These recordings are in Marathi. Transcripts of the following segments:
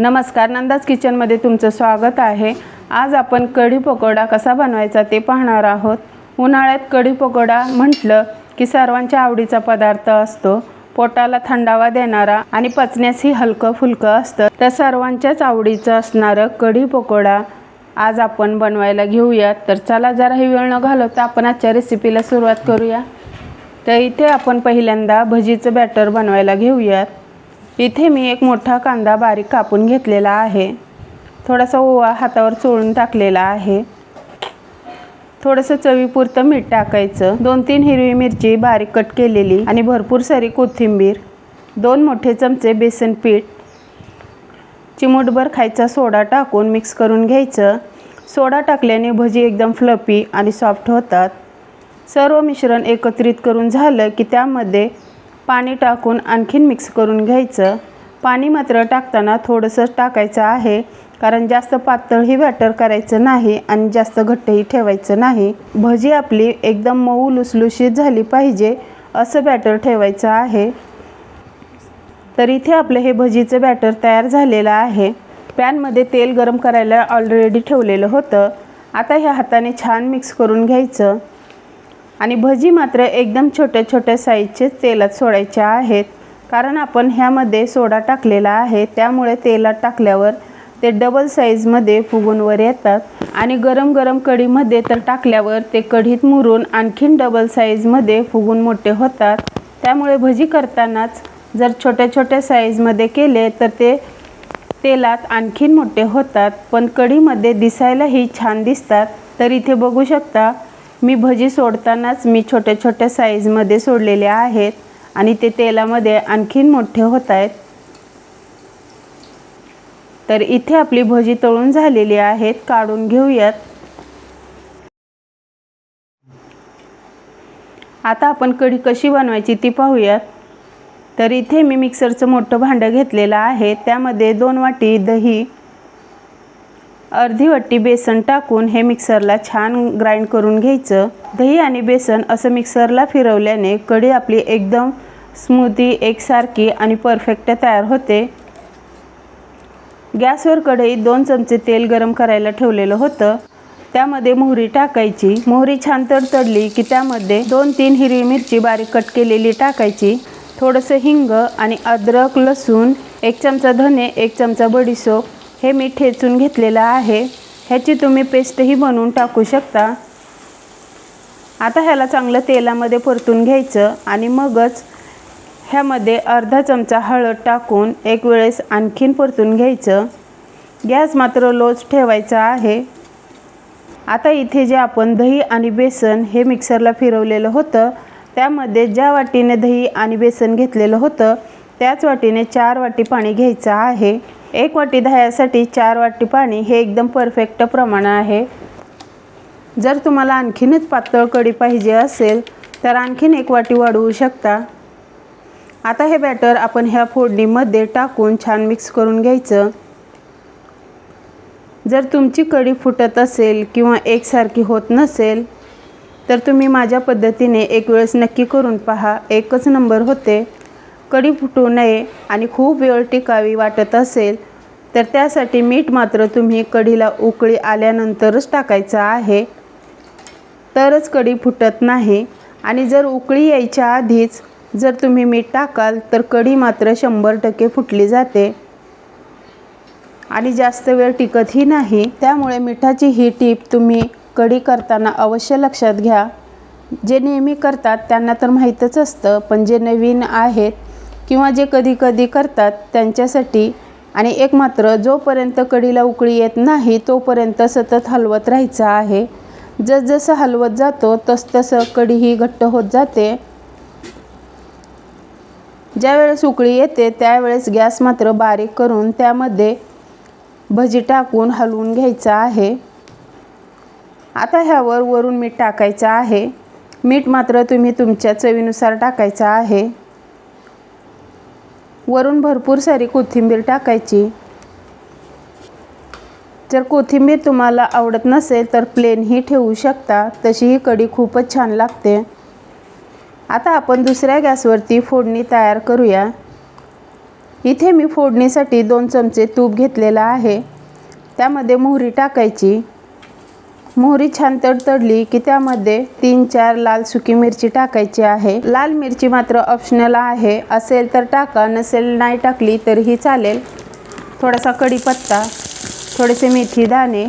नमस्कार नंदाज किचनमध्ये तुमचं स्वागत आहे. आज आपण कढी पकोडा कसा बनवायचा ते पाहणार आहोत. उन्हाळ्यात कढी पकोडा म्हटलं की सर्वांच्या आवडीचा पदार्थ असतो. पोटाला थंडावा देणारा आणि पचण्यासही हलकं फुलकं असतं. तर सर्वांच्याच आवडीचं असणारं कढी पकोडा आज आपण बनवायला घेऊयात. तर चला जराही वेळ न घालवता आपण आजच्या रेसिपीला सुरुवात करूया. तर इथे आपण पहिल्यांदा भजीचं बॅटर बनवायला घेऊयात. इथे मी एक मोठा कांदा बारीक कापून घेतलेला आहे. थोडासा ओवा हातावर चोळून टाकलेला आहे. थोडंसं चवीपुरतं मीठ टाकायचं. दोन तीन हिरवी मिरची बारीक कट केलेली आणि भरपूर सारी कोथिंबीर दोन मोठे चमचे बेसन पीठ चिमूटभर खायचा सोडा टाकून मिक्स करून घ्यायचं. सोडा टाकल्याने भजी एकदम फ्लपी आणि सॉफ्ट होतात. सर्व मिश्रण एकत्रित करून झालं की त्यामध्ये पाणी टाकून आणखीन मिक्स करून घ्यायचं. पाणी मात्र टाकताना थोडंसं टाकायचं आहे कारण जास्त पातळही बॅटर करायचं नाही आणि जास्त घट्टही ठेवायचं नाही. भजी आपली एकदम मऊ लुसलुशीत झाली पाहिजे असं बॅटर ठेवायचं आहे. तर इथे आपलं हे भजीचं बॅटर तयार झालेलं आहे. पॅनमध्ये तेल गरम करायला ऑलरेडी ठेवलेलं होतं. आता ह्या हाताने छान मिक्स करून घ्यायचं. आणि भजी मात्र एकदम छोट्या छोट्या साईजचे तेलात सोडायच्या आहेत. कारण आपण ह्यामध्ये सोडा टाकलेला आहे त्यामुळे तेलात टाकल्यावर ते डबल साईजमध्ये फुगून वर येतात. आणि गरम गरम कढीमध्ये तर टाकल्यावर ते कढीत मुरून आणखीन डबल साईजमध्ये फुगून मोठे होतात. त्यामुळे भजी करतानाच जर छोट्या छोट्या साईजमध्ये केले तर ते तेलात आणखीन मोठे होतात. पण कढीमध्ये दिसायलाही छान दिसतात. तर इथे बघू शकता मी भजी सोडतानाच मी छोट्या छोट्या साईजमध्ये सोडलेले आहेत आणि ते तेलामध्ये आणखीन मोठे होत आहेत. तर इथे आपली भजी तळून झालेली आहेत काढून घेऊयात. आता आपण कढी कशी बनवायची ती पाहूयात. तर इथे मी मिक्सरचं मोठं भांडं घेतलेलं आहे त्यामध्ये दोन वाटी दही अर्धी वाटी बेसन टाकून हे मिक्सरला छान ग्राइंड करून घ्यायचं. दही आणि बेसन असं मिक्सरला फिरवल्याने कढी आपली एकदम स्मूथी एकसारखी आणि परफेक्ट तयार होते. गॅसवर कढईत दोन चमचे तेल गरम करायला ठेवलेलं होतं. त्यामध्ये मोहरी टाकायची. मोहरी छान तडतडली की त्यामध्ये दोन तीन हिरवी मिरची बारीक कट केलेली टाकायची. थोडंसं हिंग आणि अद्रक लसूण एक चमचा धने एक चमचा बडीसोप हे मी ठेचून घेतलेलं आहे. ह्याची तुम्ही पेस्टही बनवून टाकू शकता. आता ह्याला चांगलं तेलामध्ये परतून घ्यायचं आणि मगच ह्यामध्ये अर्धा चमचा हळद टाकून एक वेळेस आणखीन परतून घ्यायचं. गॅस मात्र लोच ठेवायचा आहे. आता इथे जे आपण दही आणि बेसन हे मिक्सरला फिरवलेलं होतं त्यामध्ये ज्या वाटीने दही आणि बेसन घेतलेलं होतं त्याच वाटीने चार वाटी पाणी घ्यायचं आहे. एक वाटी दह्यासाठी चार वाटी पाणी हे एकदम परफेक्ट प्रमाण आहे. जर तुम्हाला आणखीनच पातळ कढी पाहिजे असेल तर आणखीन एक वाटी वाढवू शकता. आता हे बॅटर आपण ह्या फोडणीमध्ये टाकून छान मिक्स करून घ्यायचं. जर तुमची कढी फुटत असेल किंवा एकसारखी होत नसेल तर तुम्ही माझ्या पद्धतीने एक वेळेस नक्की करून पहा. एकच नंबर होते. कढी फुटू नये आणि खूप वेळ टिकावी वाटत असेल तर त्यासाठी मीठ मात्र तुम्ही कढीला उकळी आल्यानंतरच टाकायचं आहे. तरच कढी फुटत नाही आणि जर उकळी यायच्या आधीच जर तुम्ही मीठ टाकाल तर कढी मात्र शंभर टक्के फुटली जाते. आणि जास्त वेळ टिकतही नाही त्यामुळे मिठाची ही टीप तुम्ही कढी करताना अवश्य लक्षात घ्या. जे नेहमी करतात त्यांना तर माहीतच असतं पण जे नवीन आहेत किंवा जे कधी कधी करतात त्यांच्यासाठी. आणि एक मात्र जोपर्यंत कडीला उकळी येत नाही तोपर्यंत सतत हलवत राहायचं आहे. जसजसं हलवत जातो तसतसं कढी ही घट्ट होत जाते. ज्यावेळेस उकळी येते त्यावेळेस गॅस मात्र बारीक करून त्यामध्ये भजी टाकून हलवून घ्यायचं आहे. आता ह्यावर वरून मीठ टाकायचं आहे. मीठ मात्र तुम्ही तुमच्या चवीनुसार टाकायचं आहे. वरून भरपूर सारी कोथिंबीर टाकायची. जर कोथिंबीर तुम्हाला आवडत नसेल तर प्लेनही ठेवू शकता. तशी ही कढी खूपच छान लागते. आता आपण दुसऱ्या गॅसवरती फोडणी तयार करूया. इथे मी फोडणीसाठी दोन चमचे तूप घेतलेलं आहे. त्यामध्ये मोहरी टाकायची. मोहरी छान तडतडली की त्यामध्ये तीन चार लाल सुकी मिरची टाकायची आहे. लाल मिरची मात्र ऑप्शनल आहे. असेल तर टाका नसेल नाही टाकली तरीही चालेल. थोडासा कढीपत्ता थोडेसे मेथी दाणे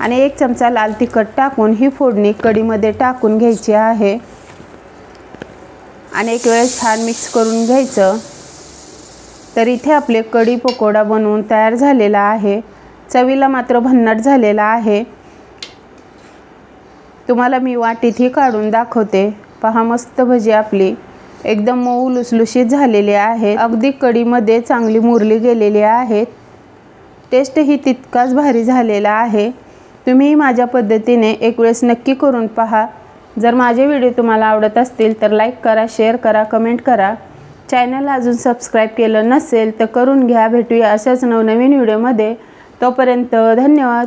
आणि एक चमचा लाल तिखट टाकून ही फोडणी कढीमध्ये टाकून घ्यायची आहे. आणि एक वेळेस छान मिक्स करून घ्यायचं. तर इथे आपले कढी पकोडा बनवून तयार झालेला आहे. चवीला मात्र भन्नाट झालेला आहे. तुम्हाला मी वाटीतही काढून दाखवते. पहा मस्त भजी आपली. एकदम मऊ लुसलुशीत झालेली आहे. अगदी कढीमध्ये चांगली मुरली गेलेली आहेत टेस्टही तितकाच भारी झालेला आहे. तुम्ही माझ्या पद्धतीने एक वेळेस नक्की करून पहा. जर माझे व्हिडिओ तुम्हाला आवडत असतील तर लाईक करा शेअर करा कमेंट करा. चॅनल अजून सबस्क्राईब केलं नसेल तर करून घ्या. भेटूया अशाच नवनवीन व्हिडिओमध्ये. तोपर्यंत धन्यवाद.